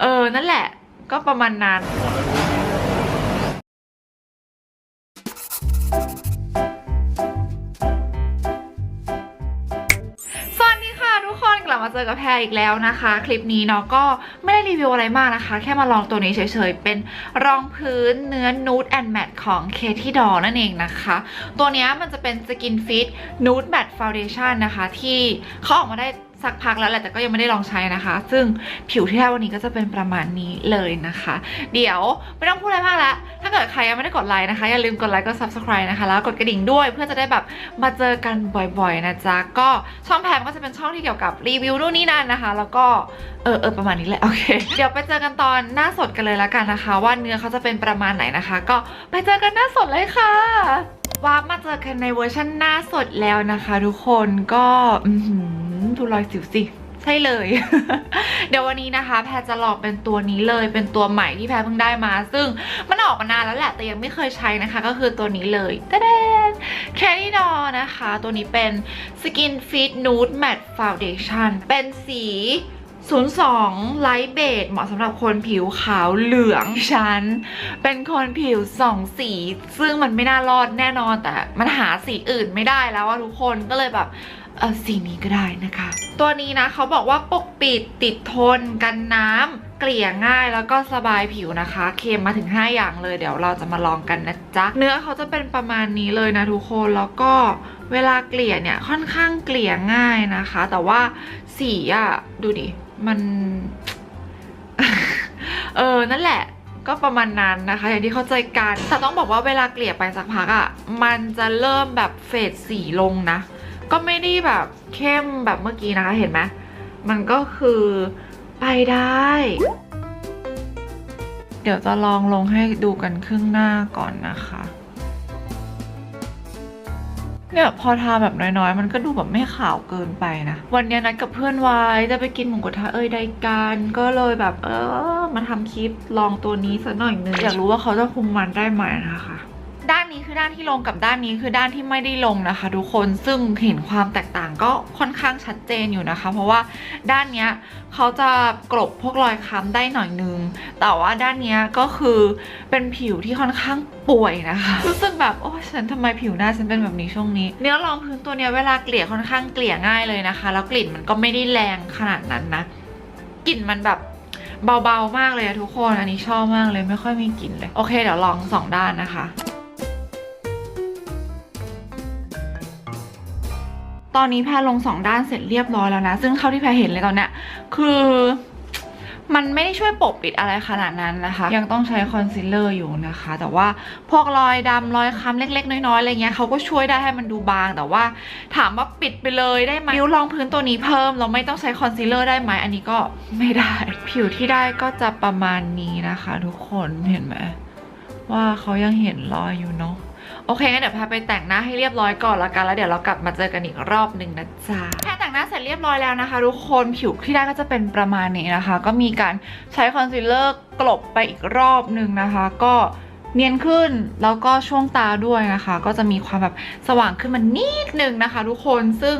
เออ นั่นแหละ ก็ประมาณนั้นสวัสดีค่ะทุกคนกลับมาเจอกับแพรอีกแล้วนะคะ คลิปนี้เนาะก็ไม่ได้รีวิวอะไรมากนะคะ แค่มาลองตัวนี้เฉยๆ เป็นรองพื้นเนื้อ Nude and Matte ของ Katie Doll นั่นเองนะคะ ตัวนี้มันจะเป็น Skin Fit Nude Matte Foundation นะคะ ที่เขาออกมาได้ สักพักแล้วแหละแต่ก็ยังไม่ได้ลองใช้นะคะ ซึ่งผิวที่ได้วันนี้ก็จะเป็นประมาณนี้เลยนะคะ เดี๋ยวไม่ต้องพูดอะไรมากแล้วถ้าเกิดใครยังไม่ได้กดไลค์นะคะ อย่าลืมกดไลค์กด subscribe นะคะ แล้วกดกระดิ่งด้วยเพื่อจะได้แบบมาเจอกันบ่อยๆนะจ๊ะ ก็ช่องแพมก็จะเป็นช่องที่เกี่ยวกับรีวิวนู่นนี่นั่นนะคะ แล้วก็เออเออประมาณนี้แหละโอเค เดี๋ยวไปเจอกันตอนหน้าสดกันเลยละกันนะคะ ว่าเนื้อเขาจะเป็นประมาณไหนนะคะ ก็ไปเจอกันหน้าสดเลยค่ะวามาเจอกันในเวอร์ชันหน้าสดแล้วนะคะ ทุกคนก็อื ดูรอยสิวสิ ใช่เลย เดี๋ยววันนี้นะคะ แพรจะลองเป็นตัวนี้เลย เป็นตัวใหม่ที่แพรเพิ่งได้มา ซึ่งมันออกมานานแล้วแหละ แต่ยังไม่เคยใช้นะคะ ก็คือตัวนี้เลยตะเดน c a r r y d o r นะคะ ตัวนี้เป็น Skin Fit Nude Matte Foundation เป็นสี02 Light Beige เหมาะสำหรับคนผิวขาวเหลืองฉัน เป็นคนผิวสองสี ซึ่งมันไม่น่ารอดแน่นอนแต่มันหาสีอื่นไม่ได้แล้วอะทุกคนก็เลยแบบ เออสีนี้ก็ได้นะคะ ตัวนี้นะเขาบอกว่าปกปิดติดทนกันน้ำเกลี่ยง่ายแล้วก็สบายผิวนะคะ เคมมาถึง 5 อย่างเลยเดี๋ยวเราจะมาลองกันนะจ๊ะ เนื้อเขาจะเป็นประมาณนี้เลยนะทุกคนแล้วก็เวลาเกลี่ยเนี่ยค่อนข้างเกลี่ยง่ายนะคะ แต่ว่าสีอะดูดิมัน เออนั่นแหละก็ประมาณนั้นนะคะ อย่างที่เข้าใจกันแต่ต้องบอกว่าเวลาเกลี่ยไปสักพักอะมันจะเริ่มแบบเฟดสีลงนะ ก็ไม่ได้แบบเข้มแบบเมื่อกี้นะคะเห็นไหมมันก็คือไปได้ เดี๋ยวจะลองลงให้ดูกันครึ่งหน้าก่อนนะคะเนี่ยพอทาแบบน้อยๆ มันก็ดูแบบไม่ขาวเกินไปนะ วันเนี้ยนัดกับเพื่อนไว้จะไปกินหมูกระทะเอ้ยใดกันก็เลยแบบเออมาทำคลิปลองตัวนี้สักหน่อยนึงอยากรู้ว่าเขาจะคุมมันได้ไหมนะคะ นี้คือด้านที่ลงกับด้านนี้คือด้านที่ไม่ได้ลงนะคะ ทุกคนซึ่งเห็นความแตกต่างก็ค่อนข้างชัดเจนอยู่นะคะ เพราะว่าด้านเนี้ยเขาจะกลบพวกรอยค้ำได้หน่อยนึง แต่ว่าด้านเนี้ยก็คือเป็นผิวที่ค่อนข้างป่วยนะคะ รู้สึกแบบโอ้ฉันทำไมผิวหน้าฉันเป็นแบบนี้ช่วงนี้ เนื้อรองพื้นตัวเนี้ยเวลาเกลี่ยค่อนข้างเกลี่ยง่ายเลยนะคะ แล้วกลิ่นมันก็ไม่ได้แรงขนาดนั้นนะกลิ่นมันแบบเบาๆ มากเลยอะทุกคน อันนี้ชอบมากเลยไม่ค่อยมีกลิ่นเลย โอเค เดี๋ยวลองสองด้านนะคะ ตอนนี้แพรลงสองด้านเสร็จเรียบร้อยแล้วนะ ซึ่งเท่าที่แพรเห็นเลยตอนเนี้ยคือมันไม่ได้ช่วยปกปิดอะไรขนาดนั้นนะคะ ยังต้องใช้คอนซีลเลอร์อยู่นะคะ แต่ว่าพวกรอยดำรอยค้ำเล็ก ๆ น้อยๆอะไรเงี้ยเขาก็ช่วยได้ให้มันดูบาง แต่ว่าถามว่าปิดไปเลยได้ไหมนิ้วรองพื้นตัวนี้เพิ่ม เราไม่ต้องใช้คอนซีลเลอร์ได้ไหมอันนี้ก็ไม่ได้ ผิวที่ได้ก็จะประมาณนี้นะคะ ทุกคนเห็นไหมว่าเขายังเห็นรอยอยู่เนาะ โอเคงั้นเดี๋ยวแพรไปแต่งหน้าให้เรียบร้อยก่อนละกันแล้วเดี๋ยวเรากลับมาเจอกันอีกรอบหนึ่งนะจ๊ะแพรแต่งหน้าเสร็จเรียบร้อยแล้วนะคะทุกคนผิวที่ได้ก็จะเป็นประมาณนี้นะคะ ก็มีการใช้คอนซีลเลอร์กลบไปอีกรอบหนึ่งนะคะ ก็เนียนขึ้นแล้วก็ช่วงตาด้วยนะคะ ก็จะมีความแบบสว่างขึ้นมานิดนึงนะคะ ทุกคนซึ่ง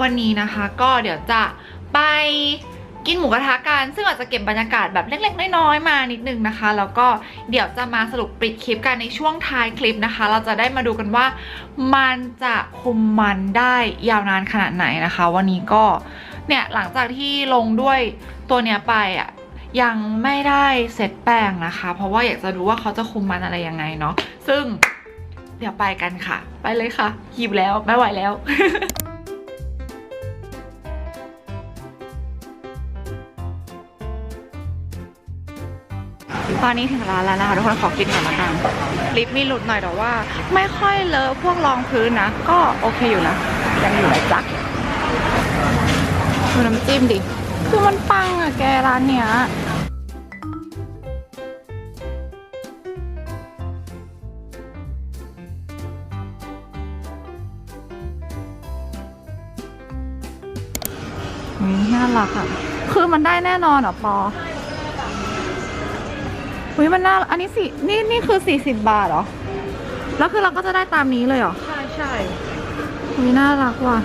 วันนี้นะคะ ก็เดี๋ยวจะไป กินหมูกระทะกัน ซึ่งอาจจะเก็บบรรยากาศแบบเล็กๆน้อยๆมานิดนึงนะคะ แล้วก็เดี๋ยวจะมาสรุปปิดคลิปกันในช่วงท้ายคลิปนะคะ เราจะได้มาดูกันว่ามันจะคุมมันได้ยาวนานขนาดไหนนะคะ วันนี้ก็เนี่ยหลังจากที่ลงด้วยตัวเนี้ยไปอะยังไม่ได้เซตแป้งนะคะ เพราะว่าอยากจะดูว่าเขาจะคุมมันอะไรยังไงเนาะซึ่งเดี๋ยวไปกันค่ะ ไปเลยค่ะหิวแล้วไม่ไหวแล้ว ตอนนี้ถึงร้านแล้วนะคะทุกคนขอกินก่อนละกันลิปมีหลุดหน่อยแต่ว่า ไม่ค่อยเลอะพวกรองพื้นนะ ก็โอเคอยู่นะยังอยู่นะจ๊ะดูน้ำจิ้มดิ คือมันปังอะแกร้านเนี้ยน่ารักอะคือมันได้แน่นอนเหรอปอ อุ้ยมันน่า อันนี้สิ นี่นี่คือสี่สิบาทเหรอ แล้วคือเราก็จะได้ตามนี้เลยเหรอ ใช่ใช่อุ้ยน่ารักว่ะ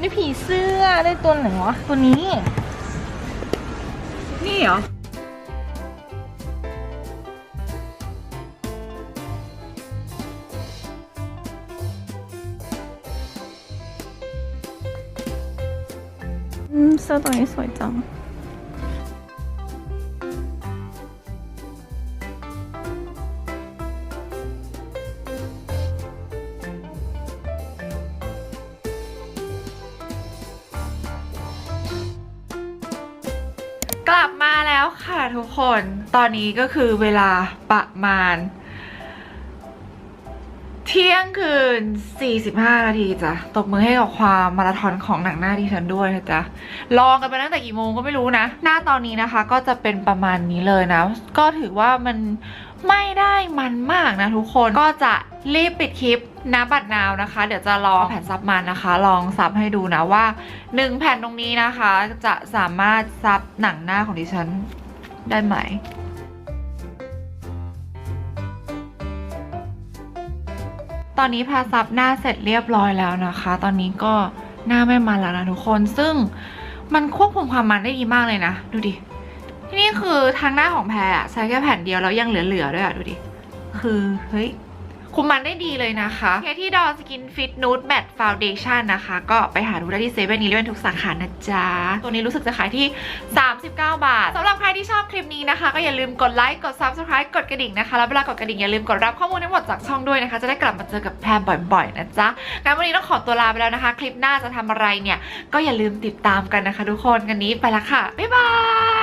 นี่ผีเสื้อได้ตัวไหนวะ ตัวนี้ นี่เหรอ เสื้อตัวนี้สวยจังกลับมาแล้วค่ะทุกคน ตอนนี้ก็คือเวลาประมาณ เที่ยงคืน 45 นาทีจ้ะ ตบมือให้กับความมาราธอนของหนังหน้าดิฉันด้วยนะจ๊ะ ลองกันไปตั้งแต่กี่โมงก็ไม่รู้นะ หน้าตอนนี้นะคะก็จะเป็นประมาณนี้เลยนะ ก็ถือว่ามันไม่ได้มันมากนะทุกคน ก็จะรีบปิดคลิปนะบัดนาวนะคะ เดี๋ยวจะลองแผ่นซับมันนะคะ ลองซับให้ดูนะว่าหนึ่งแผ่นตรงนี้นะคะ จะสามารถซับหนังหน้าของดิฉันได้ไหม ตอนนี้พาซับหน้าเสร็จเรียบร้อยแล้วนะคะ ตอนนี้ก็หน้าไม่มันแล้วนะทุกคน ซึ่งมันควบคุมความมันได้ดีมากเลยนะ ดูดิ ที่นี่คือทางหน้าของแพรอะใช้แค่แผ่นเดียวแล้วยังเหลือๆด้วยอะดูดิ คือเฮ้ย คุมมันได้ดีเลยนะคะเคที่ดอสกินฟิตนูดแมตฟาวเดชั่นนะคะ ก็ไปหาดูได้ที่เซเว่นอีเลเว่นทุกสาขานะจ๊ะ ตัวนี้รู้สึกจะขายที่ 39 บาทสำหรับใครที่ชอบคลิปนี้นะคะ ก็อย่าลืมกดไลค์กด Subscribe กดกระดิ่งนะคะ แล้วเวลากดกระดิ่งอย่าลืมกดรับข้อมูลทั้งหมดจากช่องด้วยนะคะ จะได้กลับมาเจอกับแพรบ่อยๆนะจ๊ะงั้นวันนี้ต้องขอตัวลาไปแล้วนะคะ คลิปหน้าจะทำอะไรเนี่ยก็อย่าลืมติดตามกันนะคะ ทุกคนกันนี้ไปละค่ะบ๊ายบาย